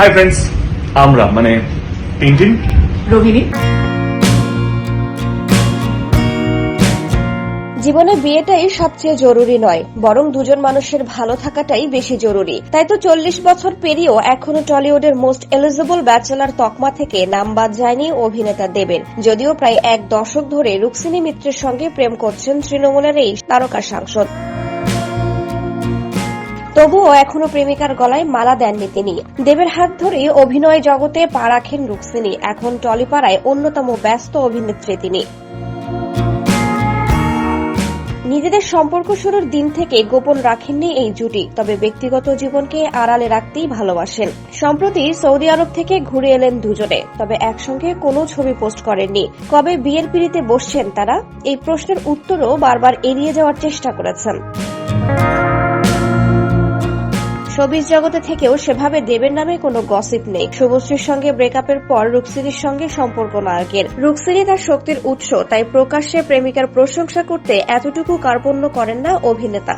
Hi friends আমরা মানে Tintin Rohini জীবনে বিয়েটাই সবচেয়ে জরুরি নয় বরং দুজন মানুষের ভালো থাকাটাই বেশি জরুরি। তাই তো চল্লিশ বছর পেরিয়েও এখনও টলিউডের মোস্ট এলিজিবল ব্যাচেলার তকমা থেকে নাম বাদ যায়নি অভিনেতা দেবের যদিও প্রায় এক দশক ধরে রুক্সিনী মিত্রের সঙ্গে প্রেম করছেন তৃণমূলের এই তারকা সাংসদ। তবুও এখনও প্রেমিকার গলায় মালা দেননি তিনি। দেবের হাত ধরে অভিনয় জগতে পা রাখেন রুক্সিনী এখন টলিপাড়ায় অন্যতম ব্যস্ত অভিনেত্রী তিনি। নিজেদের সম্পর্ক শুরুর দিন থেকে গোপন রাখেননি এই জুটি, তবে ব্যক্তিগত জীবনকে আড়ালে রাখতেই ভালোবাসেন। সম্প্রতি সৌদি আরব থেকে ঘুরে এলেন দুজনে, তবে একসঙ্গে কোনো ছবি পোস্ট করেননি। কবে বিয়ের পিড়িতে বসছেন তারা? এই প্রশ্নের উত্তরও বারবার এড়িয়ে যাওয়ার চেষ্টা করেছেন। শোবিজ জগতে থেকেও সেভাবে দেবের নামে কোনো গসিপ নেই। শুভশ্রীর সঙ্গে ব্রেকআপের পর রুক্সিনীর সঙ্গে সম্পর্ক নায়কের। রুক্সিনী তার শক্তির উৎস, তাই প্রকাশ্যে প্রেমিকার প্রশংসা করতে এতটুকু কার্পণ্য করেন না অভিনেতা।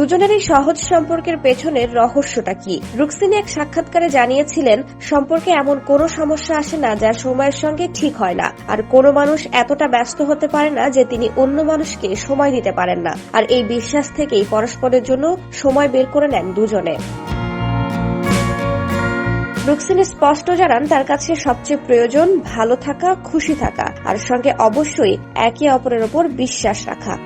দুজনের এই সহজ সম্পর্কের পেছনের রহস্যটা কি? রুক্সিনী এক সাক্ষাৎকারে জানিয়েছিলেন, সম্পর্কে এমন কোনো সমস্যা আসে না যা সময়ের সঙ্গে ঠিক হয় না। আর কোনো মানুষ এতটা ব্যস্ত হতে পারে না যে তিনি অন্য মানুষকে সময় দিতে পারেন না। আর এই বিশ্বাস থেকেই পরস্পরের জন্য সময় বের করে নেন দুজনে। রুক্সিনী স্পষ্ট জানান, তার কাছে সবচেয়ে প্রয়োজন ভালো থাকা, খুশি থাকা। আর সঙ্গে অবশ্যই একে অপরের ওপর বিশ্বাস রাখা।